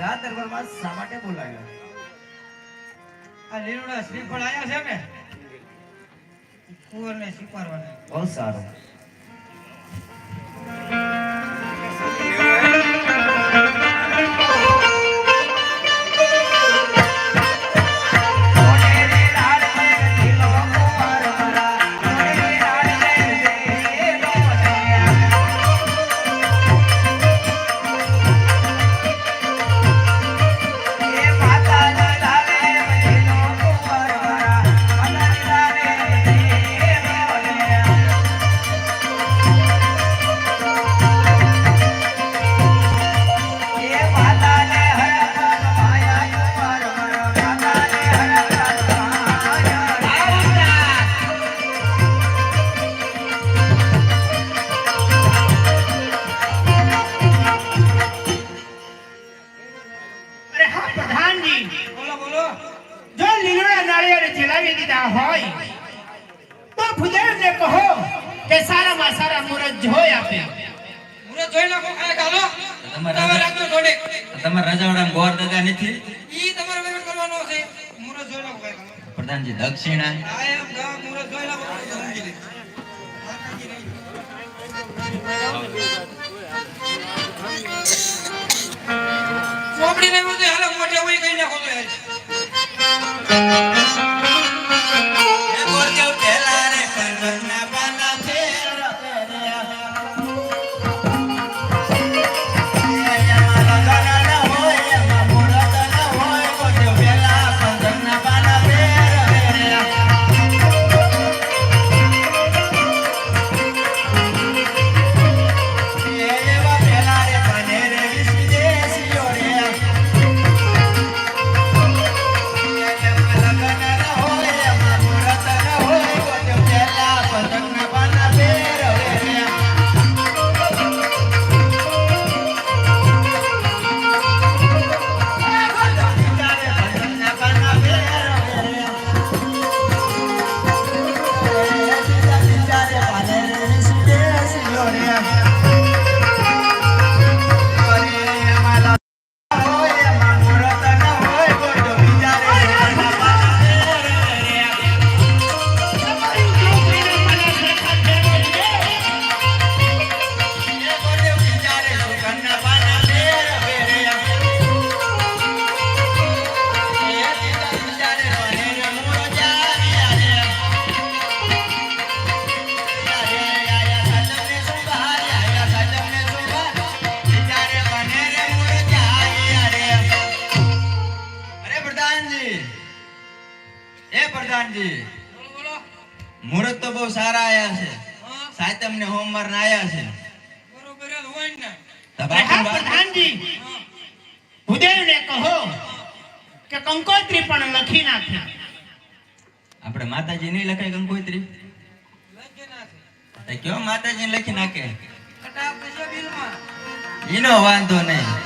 રાત દરબારમાં શા માટે બોલાવ્યો? આ લીલુડા શ્રીફળ આવ્યા છે ને? કુંવરને સ્વીકારવાના. બહુ સારું. પ્રધાનજી બોલો બોલો. જો લીલોડા નાળિયેર જલાવી દીધા હોય તો ફુદેવને કહો કે સારામાં સારા મુરત જોઈ આપે. મુરત જોઈ નાખો ખાય ગાલો તમારે તમે રાખજો થોડે તમારા રજવાડા ગોર દાદા નથી? ઈ તમારે વહીવટ કરવાનો છે. મુરત જોઈ નાખો ગાલો પ્રધાનજી દક્ષિણા? આ એમ ગા મુરત જોઈ નાખો. મોઢે હોય કઈ નાખો પ્રધાનજી. બોલો બોલો મુહૂર્ત તો બહુ સારા આયા છે. સાતમ ને હોમવાર ના આયા છે. બરોબર જ હોય ને પ્રધાનજી. ભુદેવને કહો કે કંકોત્રી પણ લખી નાખ્યા આપણે માતાજી નહીં લખાય કંકોત્રી? લખે કયો માતાજી લખી નાખે? ઈનો વાંધો નહીં.